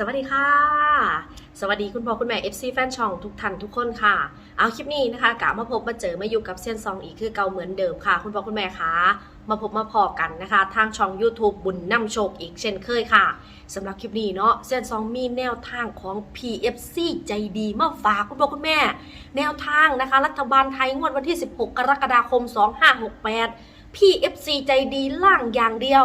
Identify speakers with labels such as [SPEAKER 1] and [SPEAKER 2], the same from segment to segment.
[SPEAKER 1] สวัสดีค่ะ สวัสดีคุณพ่อคุณแม่ FC แฟนช่องทุกท่านทุกคนค่ะ เอาคลิปนี้นะคะกะมาพบมาเจอมาอยู่กับเซียนซองอีกคือเก่าเหมือนเดิมค่ะ คุณพ่อคุณแม่คะมาพบมาพอกันนะคะ ทางช่อง YouTube บุญนำโชคอีกเช่นเคยค่ะสำหรับคลิปนี้เนาะเซียนซองมีแนวทางของ PFC ใจดีมาฝากคุณพ่อคุณแม่ แนวทางนะคะ รัฐบาลไทยงวดวันที่ 16 กรกฎาคม 2568 PFC ใจดีล่างอย่างเดียว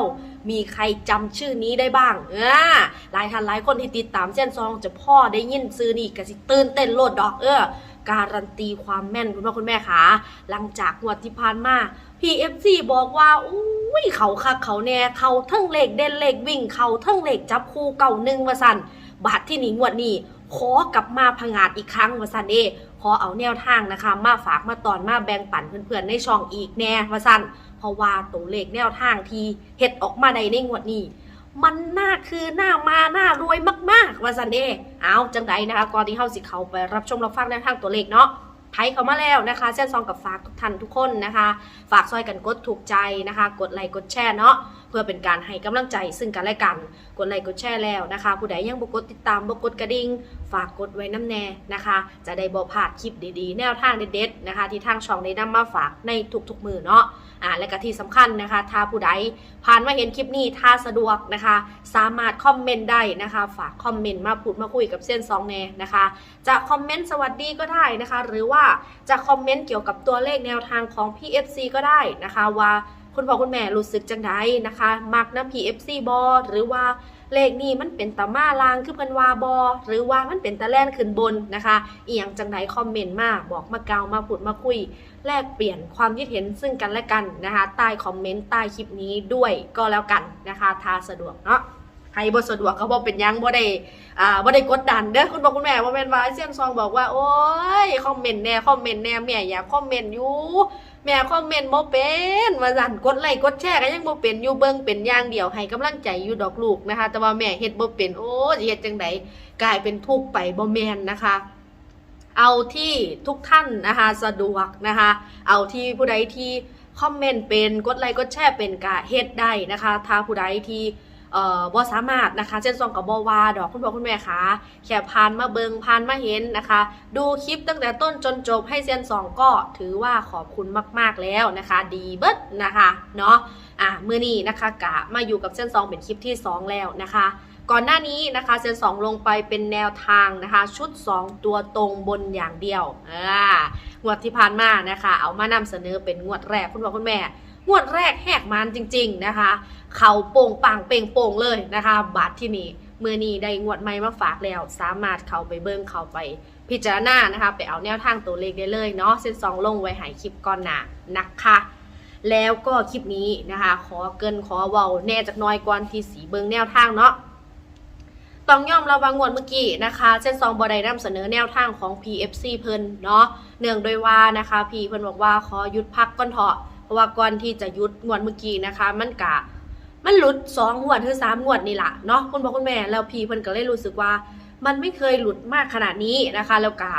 [SPEAKER 1] มีใครจำชื่อนี้ได้บ้างเออหลายท่านหลายคนที่ติดตามเส้นซองจะพ่อได้ยินซื้อนี่ก็สิตื่นเต้นโลดดอกเออการันตีความแม่นคุณพ่อคุณแม่คะหลังจากงวดที่ผ่านมา PFC บอกว่าอุ้ยเขาคักเขาแน่เขาทั้งเลขเด่นเลขวิ่งเขาทั้งเลขจับคู่เก่าหนึ่งว่าสันบาทที่หนีงวดนี้ขอกลับมาพังาจอีกครั้งว่าสันเอขอเอาแนวทางนะคะ มาฝากมาตอนมาแบ่งปันเพื่อนๆในช่องอีกแน่ว่าสัน ราะว่าตัวเลขแนวทางที่เห็ดออกมาในในงวดนี้ มันน่าคือหน้ามาหน้ารวยมากๆว่าซันเดเอาจังใดนะคะก่อนที่เฮาสิเขาไปรับชมรับฟังแนวทางตัวเลขเนาะไทยเขามาแล้วนะคะเส้นซองกับฝากทุกท่านทุกคนนะคะ ฝากซอยกันกดถูกใจนะคะ กดไลค์กดแชร์เนาะ พื่อเป็นการให้กำลังใจซึ่งกันและกัน กดไลค์กดแชร์แล้วนะคะ ผู้ใดยังบ่กดติดตามบ่กดกระดิ่งฝากกดไว้น้ำแน่นะคะ จะได้บ่พลาดคลิปดีๆ แนวทางเด็ดๆนะคะ ที่ทางช่องได้นำมาฝากในทุกๆมือเนาะอ่าและก็ที่สำคัญนะคะ ถ้าผู้ใดผ่านมาเห็นคลิปนี้ถ้าสะดวกนะคะ สามารถคอมเมนต์ได้นะคะ ฝากคอมเมนต์มาพูดมาคุยกับเส้นสองแน่นะคะ จะคอมเมนต์สวัสดีก็ได้นะคะ หรือว่าจะคอมเมนต์เกี่ยวกับตัวเลขแนวทางของ PFC ก็ได้นะคะว่า คุณพ่อคุณแม่รู้สึกจังไดนะคะมักน้ำผีเอฟซีบอหรือว่าเลขนี้มันเป็นตะมาลางคือเพิ่นว่าบอหรือว่ามันเป็นตะแล่นขึ้นบนนะคะอีหยังจังไดคอมเมนต์มาบอกมาเกามาพูดมาคุย แลกเปลี่ยนความคิดเห็นซึ่งกันและกันนะคะใต้คอมเมนต์ใต้คลิปนี้ด้วยก็แล้วกันนะคะทาสะดวกเนาะ ใครบ่สะดวกก็บ่เป็นยังบ่ได้อ่าบ่ได้กดดันเด้อคุณพ่อคุณแม่บ่แม่นว่าเสียงซองบอกว่าโอ้ยคอมเมนต์แน่คอมเมนต์แน่แม่อยากคอมเมนต์อยู่แม่คอมเมนต์บ่เป็นว่าซั่นกดไลค์กดแชร์ก็ยังบ่เป็นอยู่เบิ่งเป็นอย่างเดียวให้กำลังใจอยู่ดอกลูกนะคะ แต่ว่าแม่เฮ็ดบ่เป็นโอ้ยสิเฮ็ดจังไดกลายเป็นทุกข์ไปบ่แม่นนะคะเอาที่ทุกท่านนะคะสะดวกนะคะ เอาที่ผู้ใดที่คอมเมนต์เป็นกดไลค์กดแชร์เป็นกะเฮ็ดได้นะคะถ้าผู้ใดที่ เอ่อบ่สามารถนะคะเช่นซองกับบ่วาดอกคุณพ่อคุณแม่คะแค่ผ่านมาเบิงผ่านมาเห็นนะคะ ดูคลิปตั้งแต่ต้นจนจบให้เซียนสองก็ถือว่าขอบคุณมาก ๆแล้วนะคะ ดีเบิดนะคะเนาะอะมื้อนี้นะคะกะมาอยู่กับเส้นสองเป็นคลิปที่สองแล้วนะคะก่อนหน้านี้นะคะเซนสองลงไปเป็นแนวทางนะคะ ชุด 2 ตัวตรงบนอย่างเดียวอ่างวดที่ผ่านมานะคะ เอามานำเสนอเป็นงวดแรกคุณพ่อคุณแม่ งวดแรกแหกมันจริง ๆนะคะ เขาโป่งปังเป่งโป่งเลยนะคะ บาทที่นี่เมื่อนี้ได้งวดใหม่มาฝากแล้ว สามารถเข้าไปเบิ้งเข้าไปพิจารณานะคะ ไปเอาแนวทางตัวเลขได้เลยเนาะเซนสองลงไว้หายคลิปก่อนหนานะคะ แล้วก็คลิปนี้นะคะ ขอเกินขอเว้าแน่จากน้อยก่อนที่สีเบิงแนวทางเนาะต้องย่อมระวังงวดเมื่อกี้นะคะเส้นซองบอได้นำเสนอแนวทางของ PFC เพิ่นเนาะเนื่องโดยว่านะคะ พีเพิ่นบอกว่าขอหยุดพักก่อนเถอะ ราะว่าก่อนที่จะยุดงวดเมื่อกี้นะคะ มันกะมันหลุดสองงวดหรือสามงวดนี่แหละเนาะคุณพ่อคุณแม่แล้วพี่เพิ่นก็เลยรู้สึกว่า มันไม่เคยหลุดมากขนาดนี้นะคะ แล้วกะ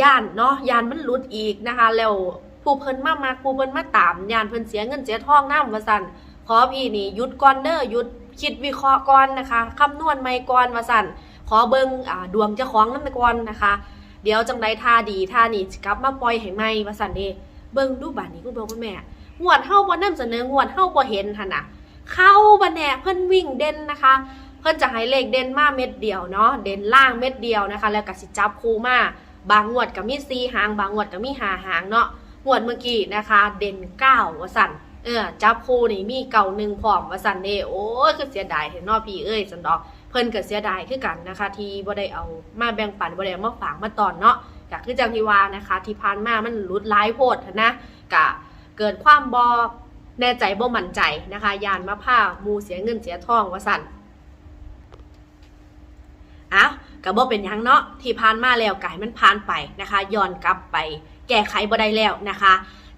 [SPEAKER 1] ย่านเนาะย่านมันหลุดอีกนะคะ แล้วผู้เพิ่นมามากผู้เพิ่นมาตามย่านเพิ่นเสียเงินเสียทองน้ำว่าซั่นขอพี่นี่หยุดก่อนเด้อหยุดคิดวิเคราะห์ก่อนนะคะคำนวณไม่ก่อนว่าสั่นขอเบิงดวงเจ้าของน้ำไปก่อนนะคะ เดี๋ยวจังใดท่าดีท่านี่กลับมาปล่อยให้ใหม่ว่าสั่นเด้ เบิงดูบัดนี้คุณพ่อคุณแม่งวดเฮาบ่นำเสนองวดเฮาบ่เห็นหั่นน่ะ เข้าบ่แน่เพิ่นวิ่งเด่นนะคะ เพิ่นจะให้เลขเด่นมาเม็ดเดียวเนาะเด่นล่างเม็ดเดียวนะคะ แล้วก็สิจับคู่มาบางงวดก็มี4หาง บางงวดก็มี5หางเนาะงวดเมื่อกี้นะคะ เด่น9ว่าสั่นเออจับคู่นี่มีเก่าหนึ่งพร้อมว่าสันเดโอ้ยคือเสียดายเห็นเนอพี่เอ้ยสันดอก เพิ่นก็เสียดายคือกันนะคะ ที่บ่ได้เอามาแบ่งปันบ่ได้มาฝากมาตอนเนาะ ก็คือจังที่ว่านะคะที่ผ่านมามันหลุดหลายโพดนะกะเกิดความบ่แน่ใจบ่มั่นใจนะคะยานมาผ้ามูเสียเงินเสียทองว่าสั่นอ้าวก็บ่เป็นยังเนาะที่ผ่านมาแล้วกายมันผ่านไปนะคะย้อนกลับไป แก้ไขบ่ได้แล้วนะคะ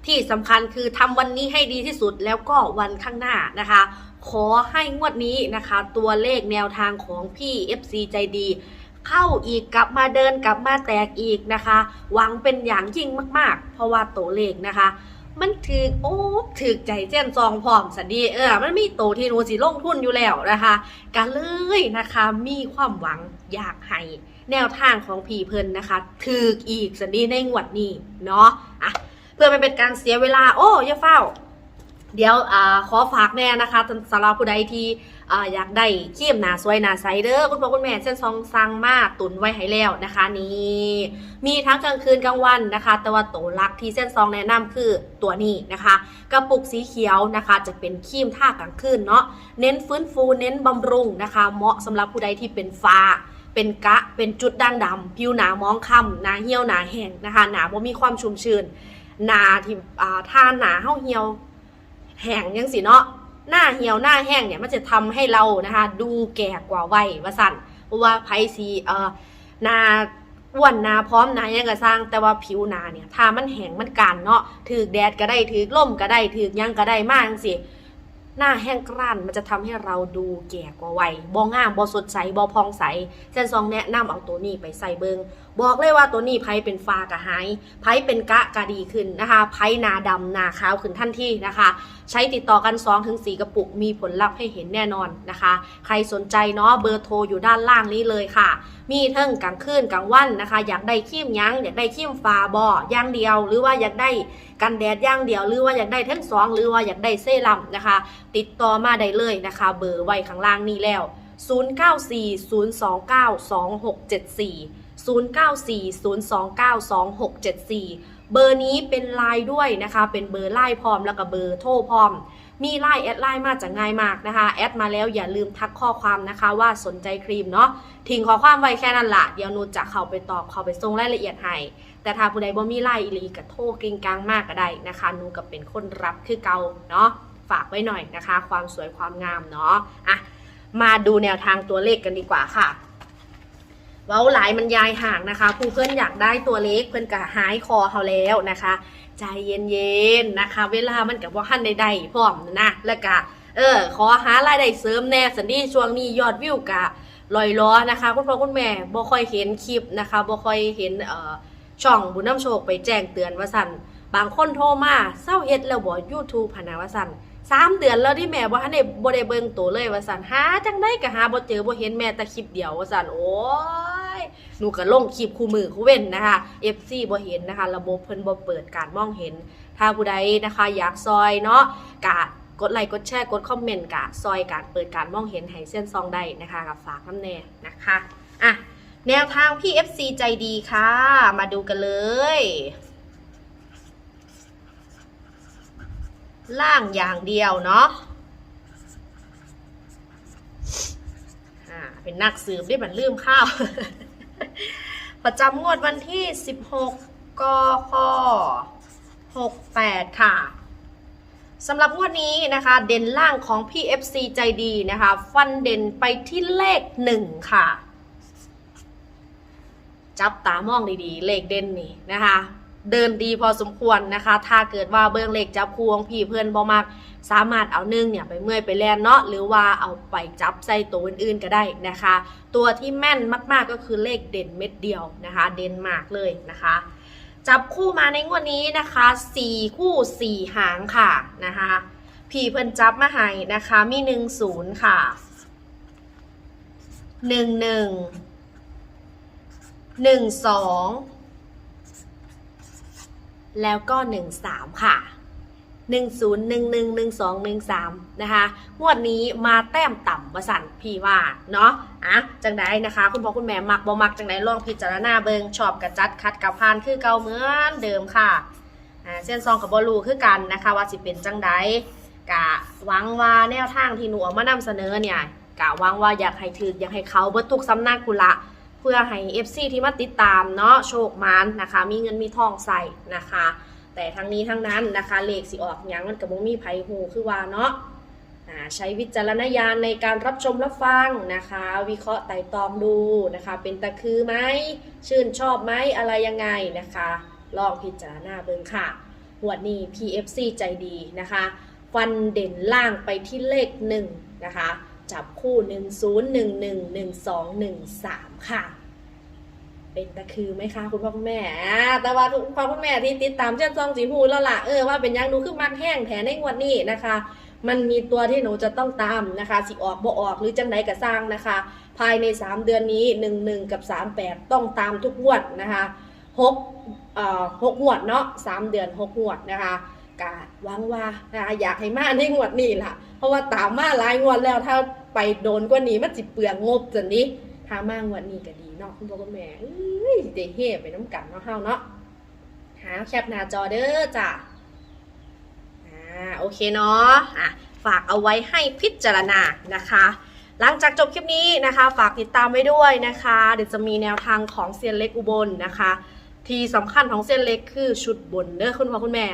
[SPEAKER 1] ที่สำคัญคือทำวันนี้ให้ดีที่สุดแล้วก็วันข้างหน้านะคะ ขอให้งวดนี้นะคะ ตัวเลขแนวทางของพี่ FC ใจดี เข้าอีกกลับมาเดินกลับมาแตกอีกนะคะ หวังเป็นอย่างยิ่งมาก ๆ เพราะว่าตัวเลขนะคะ มันถือโอ้ถือใจเจ้นซองพร้อมสันดีเออมันมีโตที่หนูสิลงทุนอยู่แล้วนะคะกันเลยนะคะมีความหวังอยากให้แนวทางของพี่เพิ่นนะคะถืออีกสันดีในงวดนี้เนาะอะเพื่อไม่เป็นการเสียเวลาโอ้ย่าเฝ้า เดี๋ยวอ่าขอฝากแน่นะคะสำหรับผู้ใดที่ อยากได้ครีมหนาสวยหนาใสเด้อคุณพ่อคุณแม่เส้นซองสั่งมากตุนไว้ให้แล้วนะคะนี่มีทั้งกลางคืนกลางวันนะคะ แต่ว่าโตวหลักที่เส้นซองแนะนำคือตัวนี้นะคะ กระปุกสีเขียวนะคะ จะเป็นครีมท่ากลางคืนเนาะเน้นฟื้นฟูเน้นบำรุงนะคะ เหมาะสำหรับผู้ใดที่เป็นฟ้าเป็นกะ เป็นจุดด่างดำผิวหนามองคล้ำหนาเหี่ยวหนาแห้งนะคะ หนาบ่มีความชุ่มชื้นหนาที่อ่าทาหนาเห่าเหี่ยวแห้งยังสิเนาะ หน้าเหี่ยวหน้าแห้งเนี่ยมันจะทำให้เรานะคะ ดูแก่กว่าวัยว่าสั่นเพราะว่าไพซีเอ่อหนาอ้วนหนาพร้อมหนายังกระสร้างแต่ว่าผิวหนาเนี่ยถ้ามันแห้งมันกันเนาะถือแดดก็ได้ถือลมก็ได้ถือยังก็ได้มากจังสิหน้าแห้งกร้านมันจะทำให้เราดูแก่กว่าวัยบ่งามบ่สดใสบ่พองใสเส้นซองแนะนำเอาตัวนี้ไปใส่เบิง บอกเลยว่าตัวนี้ไพ่เป็นฟ้ากะหายไพ่เป็นกะกะดีขึ้นนะคะไพ่นาดำหนาขาวขึ้นทันทีนะคะ ใช้ติดต่อกัน2-4กระปุกมีผลลัพธ์ให้เห็นแน่นอนนะคะ ใครสนใจเนาะเบอร์โทรอยู่ด้านล่างนี้เลยค่ะ มีเทิงกลางคืนกลางวันนะคะ อยากได้ขี้มยั้งอยากได้ขี้มฟ้าบอย่างเดียว หรือว่าอยากได้กันแดดอย่างเดียว หรือว่าอยากได้ทั้งสองหรือว่าอยากได้เซรั่มนะคะ ติดต่อมาได้เลยนะคะ เบอร์ไว้ข้างล่างนี้แล้ว 0940292674 0940292674 เบอร์นี้เป็นไลน์ด้วยนะคะ เป็นเบอร์ไลน์พร้อมแล้วก็เบอร์โทรพร้อม มีไลน์แอดไลน์มาจะง่ายมากนะคะ แอดมาแล้วอย่าลืมทักข้อความนะคะว่าสนใจครีมเนาะทิ้งข้อความไว้แค่นั้นละเดี๋ยวนูจะเข้าไปตอบเข้าไปส่งรายละเอียดให้แต่ถ้าผู้ใดบ่มีไลน์อีลีก็โทรกริงกลางมากก็ได้นะคะนูก็เป็นคนรับคือเก่าเนาะฝากไว้หน่อยนะคะ ความสวยความงามเนาะอะมาดูแนวทางตัวเลขกันดีกว่าค่ะ เว้าหลายมันยายห่างนะคะผู้เพื่อนอยากได้ตัวเล็กเพื่อนก็หายคอเขาแล้วนะคะ ใจเย็นๆนะคะ เวลามันกับว่าขั้นใดๆพร้อมนะแล้วก็เออขอหารายได้เสริมแน่สันดีช่วงนี้ยอดวิวกะลอยล้อนะคะคุณพ่อคุณแม่บ่ค่อยเห็นคลิปนะคะบ่ค่อยเห็นเอ่อช่องบุญน้ำโชคไปแจ้งเตือนว่าสันบางคนโทรมาเศร้าเฮ็ดแล้วบ่ YouTube พนะว่าสั่น สามเดือนแล้วที่แม่บ่ทันได้บ่ได้เบิ่งตัวเลยว่าสั่นหาจังไดก็หาบ่เจอบ่เห็นแม่แต่คลิปเดียวว่าสั่นโอ้ยหนูก็ลงคลิปคู่มือคู่เว้นนะคะ FC บ่เห็นนะคะ ระบบเพิ่นบ่เปิดการมองเห็น ถ้าผู้ใดนะคะ อยากซอยเนาะกะกดไลค์กดแชร์กดคอมเมนต์กะซอยการเปิดการมองเห็นให้เส้นซองได้นะคะกับฝากน้ำแน่นะคะอะแนวทางพี่ FC ใจดีค่ะ มาดูกันเลย ล่างอย่างเดียวเนาะเป็นนักสืบได้บันลืมข้าว ประจำงวดวันที่ 16 กค68 ค่ะสำหรับงวดนี้นะคะ เด่นล่างของ PFC ใจดีนะคะ ฟันเด่นไปที่เลข 1 ค่ะ จับตามองดีๆ เลขเด่นนี่นะคะ เดินดีพอสมควรนะคะ ถ้าเกิดว่าเบื้องเลขจับคู่ของพี่เพื่อนบ่มาก สามารถเอานึ่งเนี่ยไปเมื่อยไปแลนเนาะหรือว่าเอาไปจับใส่ตัวอื่นๆก็ได้นะคะ ตัวที่แม่นมากๆก็คือเลขเด่นเม็ดเดียวนะคะ เด่นมากเลยนะคะ จับคู่มาในงวดนี้นะคะ4คู่4หางค่ะนะคะพี่เพิ่นจับมาให้นะคะมี1 0ค่ะ1 1 1 2 แล้วก็ 1 3 ค่ะ 1 0 1 1 1 2 1 3 นะคะงวดนี้มาแต้มต่ำประสันพี่ว่าเนาะอะจังไดนะคะ คุณพ่อคุณแม่มักบ่มักจังไดลองพิจารณาเบิงชอบกระจัดคัดกับพานคือเก่าเหมือนเดิมค่ะอ่าเส้นซองกับบอลูคือกันนะคะ ว่าสิเป็นจังไดกะหวังว่าแนวทางที่หนูเอามานำเสนอเนี่ยกะหวังว่าอยากให้ถืออยากให้เขาเบิดทุกสำนักกุละ พื่อให้ FC ที่มาติดตามเนาะโชคมานนะคะ มีเงินมีทองใส่นะคะ แต่ทั้งนี้ทั้งนั้นนะคะเลขสิออกหยังมันกับบ่มีไผหูคือว่าเนาะอ่าใช้วิจารณญาณในการรับชมรับฟังนะคะ วิเคราะห์ไต่ตองดูนะคะ เป็นตะคือไหมชื่นชอบไหมอะไรยังไงนะคะ ลองพิจารณาเบิ่งค่ะหวดนี้ PFC ใจดีนะคะฟันเด่นล่างไปที่เลขหนึ่งนะคะ จับคู่ 1 0 1 1 1 2 1 3 ค่ะ เป็นตะคือไหมคะคุณพ่อคุณแม่อ่าแต่ว่าคุณพ่อคุณแม่ที่ติดตามเช่นซองสีหูแล้วล่ะเออว่าเป็นยังหนูคือมักแห้งแถในงวดนี้นะคะ มันมีตัวที่หนูจะต้องตามนะคะสิออกบ่ออกหรือจังไดก็สร้างนะคะ ภายใน 3 เดือนนี้ 1 1 กับ 38 ต้องตามทุกงวดนะคะ6เอ่อหกงวดเนาะ3เดือน6งวดนะคะกะหวังว่านะคะอยากให้มาในงวดนี้ล่ะ เพราะว่าตามมาหลายงวดแล้วถ้าไปโดนกว่านี้มันสิเปลืองงบจังนี้ถ้ามางวดนี้ก็ดี เนาะคุณพ่อคุณแม่เอ้ยสิได้เฮไปน้ำกันเนาะเฮาเนาะหาแคปหน้าจอเด้อจ้ะอ่าโอเคเนาะอะฝากเอาไว้ให้พิจารณานะคะ หลังจากจบคลิปนี้นะคะ ฝากติดตามไว้ด้วยนะคะ เดี๋ยวจะมีแนวทางของเซียนเล็กอุบลนะคะ ที่สำคัญของเซียนเล็กคือชุดบนเด้อคุณพ่อคุณแม่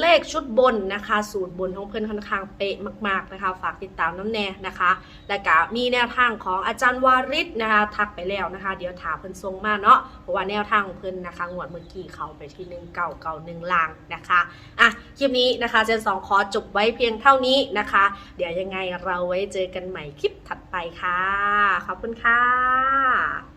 [SPEAKER 1] เลขชุดบนนะคะ สูตรบนของเพื่อนค่อนข้างเป๊ะมาก ๆนะคะ ฝากติดตามน้ำแน่นะคะ และก็มีแนวทางของอาจารย์วาริศนะคะ ทักไปแล้วนะคะ เดี๋ยวถามเพิ่อนทรงมาเนาะเพราะว่าแนวทางของเพิ่อนนะคะงวดเมื่อกี้เขาไปที่หนึ่งเก่าเก่าหนึ่งลางนะคะอะคลิปนี้นะคะเจนสองขอจบไว้เพียงเท่านี้นะคะ เดี๋ยวยังไงเราไว้เจอกันใหม่คลิปถัดไปค่ะขอบคุณค่ะ